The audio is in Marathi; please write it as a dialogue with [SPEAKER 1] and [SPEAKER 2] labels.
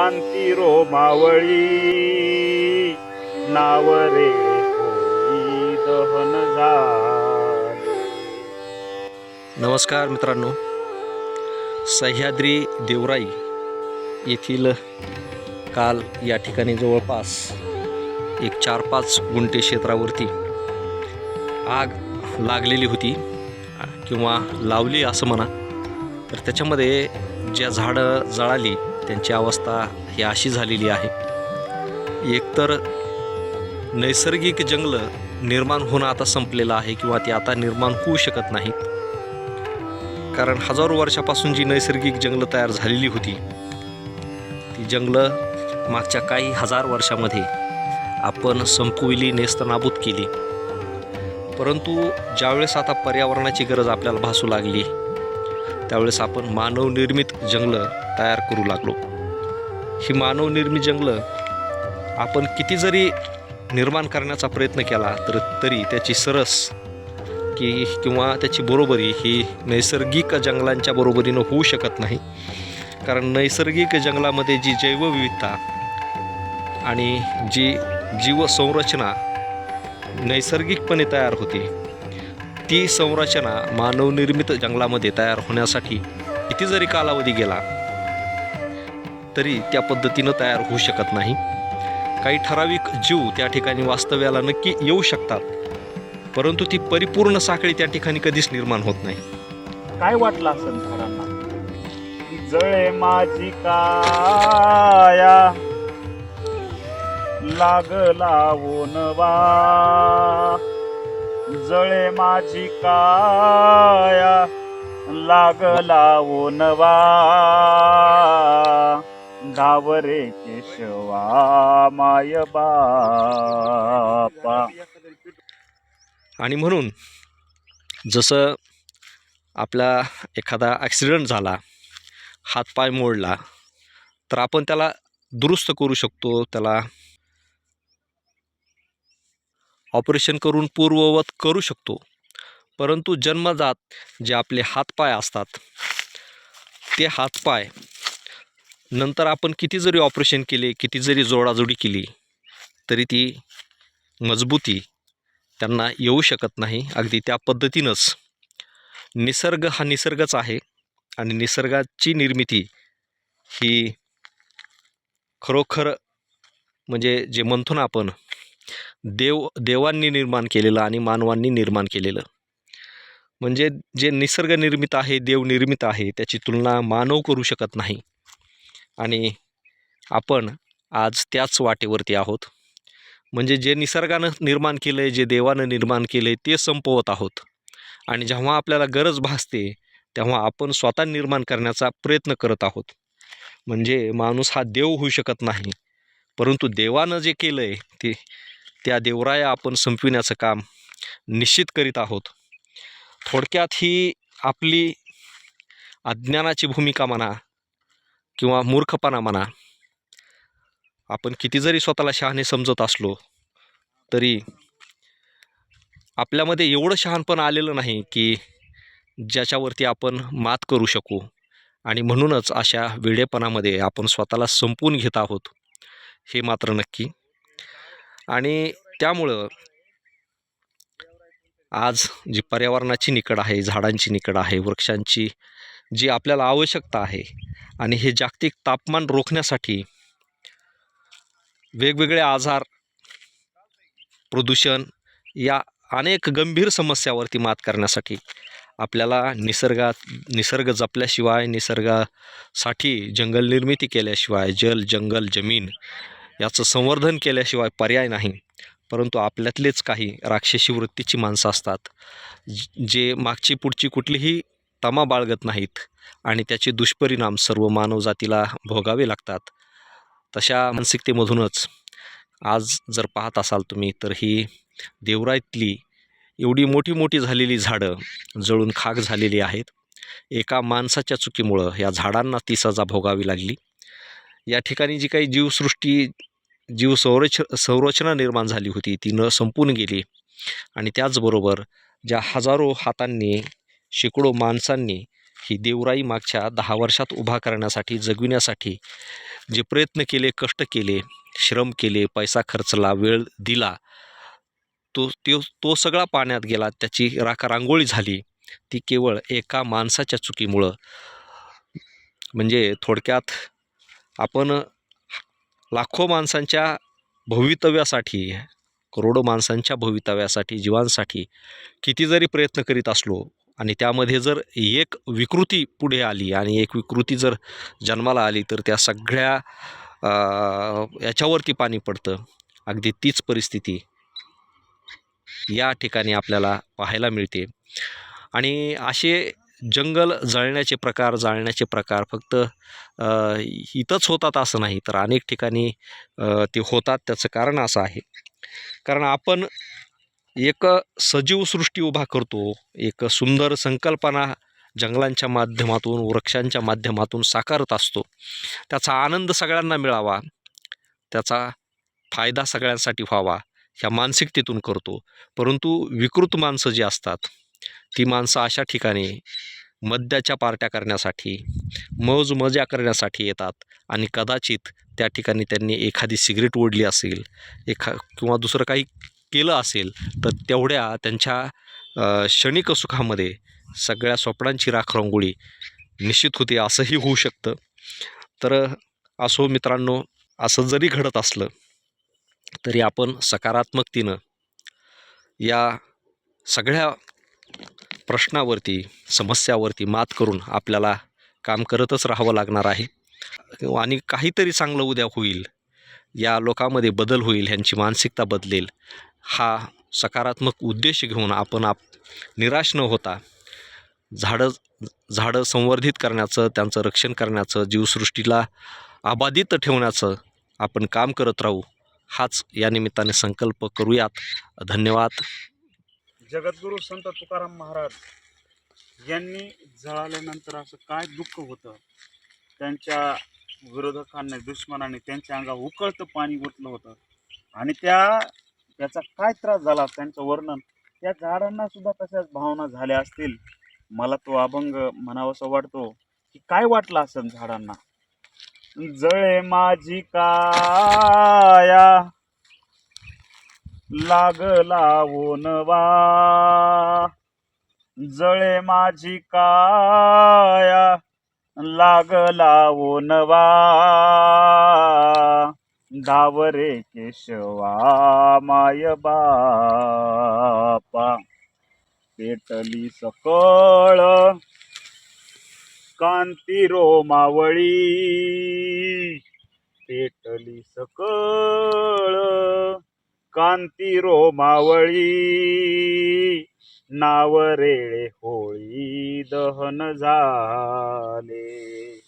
[SPEAKER 1] शांती रोमावळी नाव रे होई दहन
[SPEAKER 2] नमस्कार मित्रांनो. सह्याद्री देवराई येथील काल या ठिकाणी जवळपास एक चार पाच गुंठे क्षेत्रावरती आग लागलेली होती किंवा लावली असं म्हणा. तर त्याच्यामध्ये ज्या झाडं जळाली त्यांची अवस्था ही अशी झालेली आहे. एकतर नैसर्गिक जंगलं निर्माण होणं आता संपलेलं आहे किंवा ते आता निर्माण होऊ शकत नाहीत. कारण हजारो वर्षापासून जी नैसर्गिक जंगलं तयार झालेली होती ती जंगलं मागच्या काही हजार वर्षामध्ये आपण संपविली नेस्तनाबूत केली. परंतु ज्यावेळेस आता पर्यावरणाची गरज आपल्याला भासू लागली त्यावेळेस आपण मानवनिर्मित जंगलं तयार करू लागलो. ही मानवनिर्मित जंगलं आपण किती जरी निर्माण करण्याचा प्रयत्न केला तर तरी त्याची सरस की किंवा त्याची बरोबरी ही नैसर्गिक जंगलांच्या बरोबरीनं होऊ शकत नाही. कारण नैसर्गिक जंगलामध्ये जी जैवविविधता आणि जी जीवसंरचना नैसर्गिकपणे तयार होते ती संरचना मानवनिर्मित जंगलामध्ये तयार होण्यासाठी किती जरी कालावधी गेला तरी त्या पद्धतीनं तयार होऊ शकत नाही. काही ठराविक जीव त्या ठिकाणी वास्तव्याला नक्की येऊ शकतात. परंतु ती परिपूर्ण साखळी त्या ठिकाणी कधीच निर्माण होत नाही.
[SPEAKER 1] काय वाटलं असं झाडांना? जळे माझी काया. लागला ओनवा जळे माझी काया. लागला ओनवा धावरे केशवा माय बापा.
[SPEAKER 2] आणि म्हणून जसं आपला एखादा ॲक्सिडेंट झाला हातपाय मोडला तर आपण त्याला दुरुस्त करू शकतो त्याला ऑपरेशन करून पूर्ववत करू शकतो. परंतु जन्मजात जे आपले हातपाय असतात ते हातपाय नंतर आपण किती जरी ऑपरेशन केले किती जरी जोडाजोडी केली तरी ती मजबूती त्यांना येऊ शकत नाही. अगदी त्या पद्धतीनंच. निसर्ग हा निसर्गच आहे आणि निसर्गाची निर्मिती ही खरोखर म्हणजे जे म्हणतो ना आपण देव देवांनी निर्माण केलेलं आणि मानवांनी निर्माण केलेलं. म्हणजे जे निसर्गनिर्मित आहे देवनिर्मित आहे त्याची तुलना मानव करू शकत नाही. आणि आपण आज त्याच वाटेवरती आहोत. म्हणजे जे निसर्गानं निर्माण केलं आहे जे देवानं निर्माण केलं आहे ते संपवत आहोत. आणि जेव्हा आपल्याला गरज भासते तेव्हा आपण स्वतः निर्माण करण्याचा प्रयत्न करत आहोत. म्हणजे माणूस हा देव होऊ शकत नाही परंतु देवानं जे केलं आहे ते त्या देवराया आपण संपविण्याचं काम निश्चित करीत आहोत. थोडक्यात ही आपली अज्ञानाची भूमिका म्हणा किंवा मूर्खपणा म्हणा आपण किती जरी स्वतःला शहाणे समजत असलो तरी आपल्यामध्ये एवढं शहाणपण आलेलं नाही की ज्याच्यावरती आपण मात करू शकू. आणि म्हणूनच अशा वेडेपणामध्ये आपण स्वतःला संपवून घेत आहोत हे मात्र नक्की. आणि त्यामुळं आज जी पर्यावरणाची निकड आहे झाडांची निकड आहे वृक्षांची जी आपल्याला आवश्यकता आहे आणि हे जागतिक तापमान रोखण्यासाठी वेगवेगळे आजार प्रदूषण या अनेक गंभीर समस्यावरती मात करण्यासाठी आपल्याला निसर्गात निसर्ग जपल्याशिवाय निसर्गासाठी जंगल निर्मिती केल्याशिवाय जल जंगल जमीन याचं संवर्धन केल्याशिवाय पर्याय नाही. परंतु आपल्यातलेच काही राक्षसी वृत्तीची माणसं असतात जे मागची पुढची कुठलीही तमा बाळगत नाहीत आणि त्याचे दुष्परिणाम सर्व मानवजातीला भोगावे लागतात. तशा मानसिकतेमधूनच आज जर पाहत असाल तुम्ही तर ही देवराईतली एवढी मोठी मोठी झालेली झाडं जळून खाक झालेली आहेत. एका माणसाच्या चुकीमुळं या झाडांना ती सजा भोगावी लागली. या ठिकाणी जी काही जीवसृष्टी जीव संरच संरचना निर्माण झाली होती ती न संपून गेली. आणि त्याचबरोबर ज्या हजारो हातांनी शेकडो माणसांनी ही देवराई मागच्या दहा वर्षात उभा करण्यासाठी जगविण्यासाठी जे प्रयत्न केले कष्ट केले श्रम केले पैसा खर्चला वेळ दिला तो तो तो सगळा पाण्यात गेला त्याची राखा रांगोळी झाली ती केवळ एका माणसाच्या चुकीमुळं. म्हणजे थोडक्यात आपण लाखो माणसांच्या भवितव्यासाठी करोडो माणसांच्या भवितव्यासाठी जीवांसाठी किती जरी प्रयत्न करीत असलो आणि त्यामध्ये जर एक विकृती पुढे आली आणि एक विकृती जर जन्माला आली तर त्या सगळ्या याच्यावरती पाणी पडतं. अगदी तीच परिस्थिती या ठिकाणी आपल्याला पाहायला मिळते. आणि असे जंगल जळण्याचे प्रकार जाळण्याचे प्रकार फक्त इथंच होतात असं नाही तर अनेक ठिकाणी ते होतात. त्याचं कारण असं आहे. कारण आपण एक सजीव सृष्टी उभा करतो. एक सुंदर संकल्पना जंगलांच्या माध्यमातून वृक्षांच्या माध्यमातून साकारत असतो. त्याचा आनंद सगळ्यांना मिळावा. त्याचा फायदा सगळ्यांसाठी व्हावा ह्या मानसिकतेतून करतो. परंतु विकृत माणसं जी असतात ती माणसं अशा ठिकाणी मद्याच्या पार्ट्या करण्यासाठी मौज मजा करण्यासाठी येतात आणि कदाचित त्या ठिकाणी त्यांनी एखादी सिगरेट ओढली असेल एखा किंवा दुसरं काही केलं असेल तर तेवढ्या त्यांच्या क्षणिक सुखामध्ये सगळ्या स्वप्नांची राखरंगोळी निश्चित होते असंही होऊ शकतं. तर असो मित्रांनो असं जरी घडत असलं तरी आपण सकारात्मकतेनं या सगळ्या प्रश्नावरती समस्यावरती मात करून आपल्याला काम करतच राहावं लागणार आहे. आणि काहीतरी चांगलं उद्या होईल. या लोकांमध्ये बदल होईल ह्यांची मानसिकता बदलेल. हा सकारात्मक उद्देश घेऊन आपण आप निराश न होता झाडं झाडं संवर्धित करण्याचं त्यांचं रक्षण करण्याचं जीवसृष्टीला अबाधित ठेवण्याचं आपण काम करत राहू हाच या निमित्ताने संकल्प करूयात. धन्यवाद.
[SPEAKER 1] जगद्गुरु संत तुकाराम महाराज यांनी जळाल्यानंतर असं काय दुःख होतं? त्यांच्या विरोधकांनी दुश्मनाने त्यांच्या अंगावर उकळतं पाणी ओतलं होतं. आणि त्या त्याचा काय त्रास झाला त्यांचं वर्णन? त्या झाडांना सुद्धा तशाच भावना झाल्या असतील. मला तो अभंग म्हणावासा वाटतो की काय वाटलं असेल झाडांना? जळे माझी काया लागला ओनवा जळे माझी काया लागला ओनवा डावरे केशवा माय बापा. पेटली सकळ कांती रोमावळी. पेटली सकळ कांती रोमावळी. नाव रेळे होळी दहन झाले.